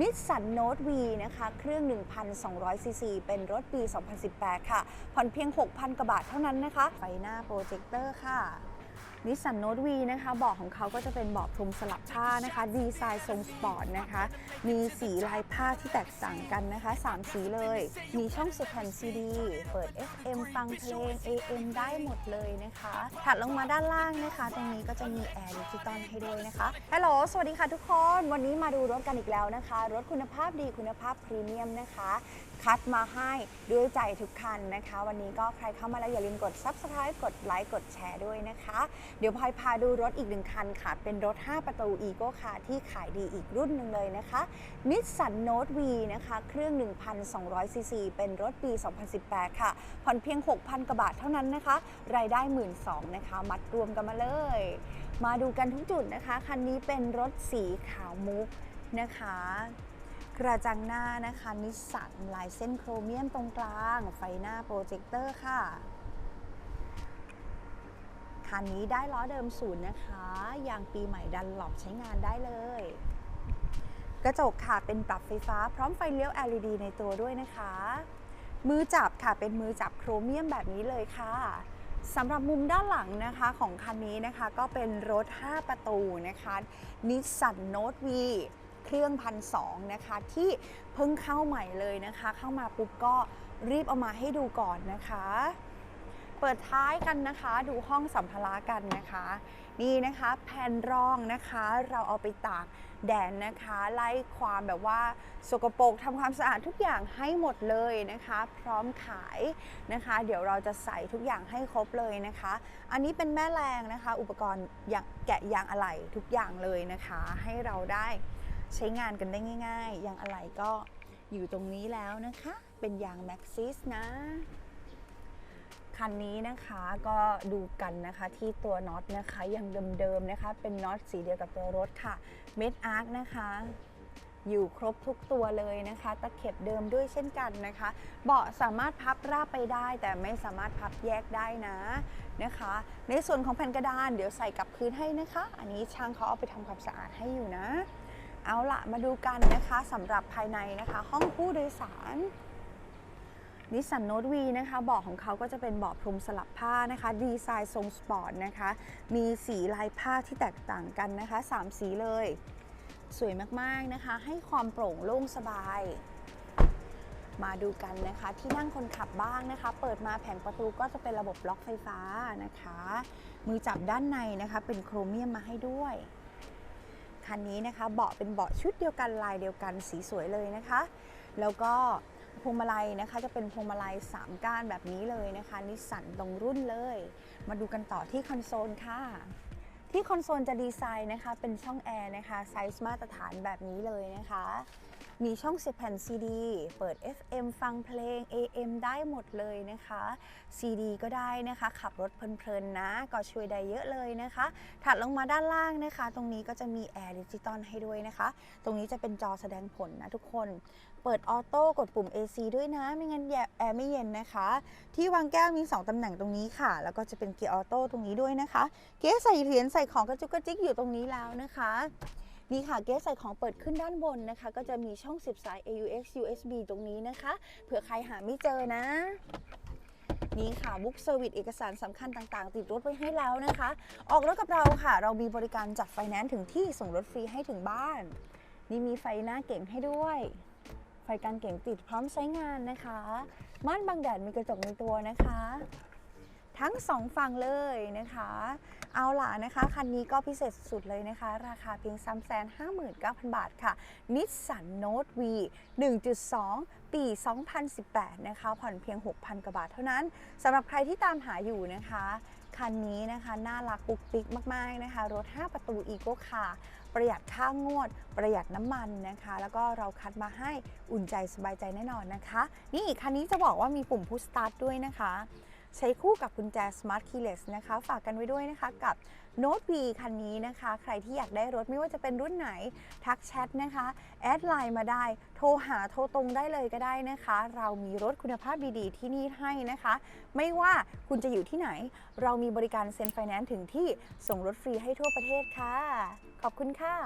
นิสสันโนตวีนะคะ เครื่อง 1,200 ซีซี เป็นรถปี 2018 ค่ะ ผ่อนเพียง 6,000 กว่าบาทเท่านั้นนะคะ ไฟหน้าโปรเจคเตอร์ค่ะ นิสสันโน t วีนะคะเบาะของเขาก็จะเป็นเบาะพรมสลับผ้านะคะ ดีไซน์ทรงสปอร์ตนะคะ มีสีลายผ้าที่แตกต่างกันนะคะ 3 สีเลย มีช่องสียบแผ่นซีดี เปิด FM ฟังเพลง AM ได้หมดเลยนะคะ ถัดลงมาด้านล่างนะคะ ตรงนี้ก็จะมีแอร์ดิจิตอลให้ด้วยนะคะฮัลโหลสวัสดีค่ะทุกคน วันนี้มาดูรถกันอีกแล้วนะคะ รถคุณภาพดีคุณภาพพรีเมียมนะคะคัดมาให้ด้วยใจทุกคันนะคะ วันนี้ก็ใครเข้ามาแล้วอย่าลืมกด Subscribe กดไลค์กดแชร์ด้วยนะคะเดี๋ยวพลอยพาดูรถอีกหนึ่งคันค่ะ เป็นรถ 5 ประตู Ego ค่ะที่ขายดีอีกรุ่นหนึ่งเลยนะคะ Nissan Note V นะคะ เครื่อง 1,200ซีซีเป็นรถปี 2018 ค่ะ ผ่อนเพียง 6,000 กว่าบาทเท่านั้นนะคะ รายได้ 12,000นะคะ มัดรวมกันมาเลย มาดูกันทุกจุดนะคะ คันนี้เป็นรถสีขาวมุกนะคะกระจังหน้านะคะนิสสันลายเส้นโครเมียมตรงกลาง ไฟหน้าโปรเจคเตอร์ค่ะ คันนี้ได้ล้อเดิมศูนย์นะคะยางปีใหม่ดันหลบใช้งานได้เลย กระจกค่ะเป็นปรับไฟฟ้าพร้อมไฟเลี้ยว LED ในตัวด้วยนะคะ มือจับค่ะเป็นมือจับโครเมียมแบบนี้เลยค่ะสำหรับมุมด้านหลังนะคะของคันนี้นะคะก็เป็นรถ 5 ประตูนะคะนิสสันโน t วีเครื่องพันสองนะคะที่เพิ่งเข้าใหม่เลยนะคะ เข้ามาปุ๊บก็รีบเอามาให้ดูก่อนนะคะ เปิดท้ายกันนะคะ ดูห้องสัมภาระกันนะคะ นี่นะคะแผ่นรองนะคะเราเอาไปตากแดดนะคะ ไล่ความแบบว่าสกปรกทำความสะอาดทุกอย่างให้หมดเลยนะคะ พร้อมขายนะคะ เดี๋ยวเราจะใส่ทุกอย่างให้ครบเลยนะคะ อันนี้เป็นแม่แรงนะคะ อุปกรณ์อย่างแกะยางอะไหล่ทุกอย่างเลยนะคะ ให้เราได้ใช้งานกันได้ง่าย ๆ ยางอะไหล่ก็อยู่ตรงนี้แล้วนะคะ เป็นยางแม็กซิสนะ คันนี้นะคะก็ดูกันนะคะที่ตัวน็อตนะคะยังเดิมๆนะคะ เป็นน็อตสีเดียวกับตัวรถค่ะเม็ดอาร์คนะคะอยู่ครบทุกตัวเลยนะคะ ตะเข็บเดิมด้วยเช่นกันนะคะ เบาะสามารถพับราบไปได้ แต่ไม่สามารถพับแยกได้นะนะคะ ในส่วนของแผ่นกระดานเดี๋ยวใส่กลับคืนให้นะคะ อันนี้ช่างเขาเอาไปทำความสะอาดให้อยู่นะ เอาละมาดูกันนะคะสำหรับภายในนะคะ ห้องผู้โดยสาร นิสสันโน t วีนะคะเบาะของเขาก็จะเป็นเบาะพรมสลับผ้านะคะ ดีไซน์ทรงสปอร์ตนะคะ มีสีลายผ้าที่แตกต่างกันนะคะ 3 สีเลย สวยมากๆนะคะ ให้ความโปร่งโล่งสบาย มาดูกันนะคะ ที่นั่งคนขับบ้างนะคะ เปิดมาแผงประตูก็จะเป็นระบบล็อกไฟฟ้านะคะ มือจับด้านในนะคะ เป็นโครเมียมมาให้ด้วยคันนี้นะคะเบาะเป็นเบาะชุดเดียวกันลายเดียวกันสีสวยเลยนะคะ แล้วก็ พวงมาลัยนะคะจะเป็นพวงมาลัย 3 ก้านแบบนี้เลยนะคะนิสสันตรงรุ่นเลย มาดูกันต่อที่คอนโซลค่ะ ที่คอนโซลจะดีไซน์นะคะเป็นช่องแอร์นะคะไซส์มาตรฐานแบบนี้เลยนะคะ มีช่องเสียบแผ่น CD เปิด FM ฟังเพลง AM ได้หมดเลยนะคะ CD ก็ได้นะคะ ขับรถเพลินๆนะ ก็ช่วยได้เยอะเลยนะคะ ถัดลงมาด้านล่างนะคะ ตรงนี้ก็จะมีแอร์ดิจิตอลให้ด้วยนะคะ ตรงนี้จะเป็นจอแสดงผลนะทุกคน เปิดออโต้กดปุ่ม AC ด้วยนะ ไม่งั้นแอร์ไม่เย็นนะคะ ที่วางแก้วมี 2ตำแหน่งตรงนี้ค่ะ แล้วก็จะเป็นเกียร์ออโต้ตรงนี้ด้วยนะคะ เก๊ใส่เหรียญใส่ของกระจุกกระจิกอยู่ตรงนี้แล้วนะคะ นี่ค่ะเก๊ใส่ของเปิดขึ้นด้านบนนะคะ ก็จะมีช่องเสียบสาย AUX USB ตรงนี้นะคะ เผื่อใครหาไม่เจอนะนี่ค่ะบุ๊กเซอร์วิสเอกสารสำคัญต่าง ๆ ติดรถไว้ให้แล้วนะคะ ออกรถกับเราค่ะ เรามีบริการจัดไฟแนนซ์ถึงที่ส่งรถฟรีให้ถึงบ้าน นี่มีไฟหน้าเก่งให้ด้วย ไฟกางเก่งติดพร้อมใช้งานนะคะ ม่านบังแดดมีกระจกในตัวนะคะ ทั้งสองฝั่งเลยนะคะ เอาล่ะนะคะ คันนี้ก็พิเศษสุดเลยนะคะ ราคาเพียง 3 5 9 0 0 0 บาทค่ะ Nissan Note V 1.2 ปี 2018 นะคะ ผ่อนเพียง 6,000 กว่าบาทเท่านั้นสำหรับใครที่ตามหาอยู่นะคะคันนี้นะคะน่ารักปุกปิกมาก ๆ นะคะ รถ 5 ประตู Eco Car ประหยัดค่างวด ประหยัดน้ำมันนะคะ แล้วก็เราคัดมาให้อุ่นใจสบายใจแน่นอนนะคะ นี่คันนี้จะบอกว่ามีปุ่ม Push Start ด้วยนะคะ ใช้คู่กับกุญแจ Smart Keyless นะคะ ฝากกันไว้ด้วยนะคะกับ Note V คันนี้นะคะ ใครที่อยากได้รถไม่ว่าจะเป็นรุ่นไหน ทักแชทนะคะ แอดไลน์มาได้ โทรหาโทรตรงได้เลยก็ได้นะคะ เรามีรถคุณภาพดีๆ ที่นี่ให้นะคะ ไม่ว่าคุณจะอยู่ที่ไหน เรามีบริการเซ็นไฟแนนซ์ถึงที่ส่งรถฟรีให้ทั่วประเทศค่ะ ขอบคุณค่ะ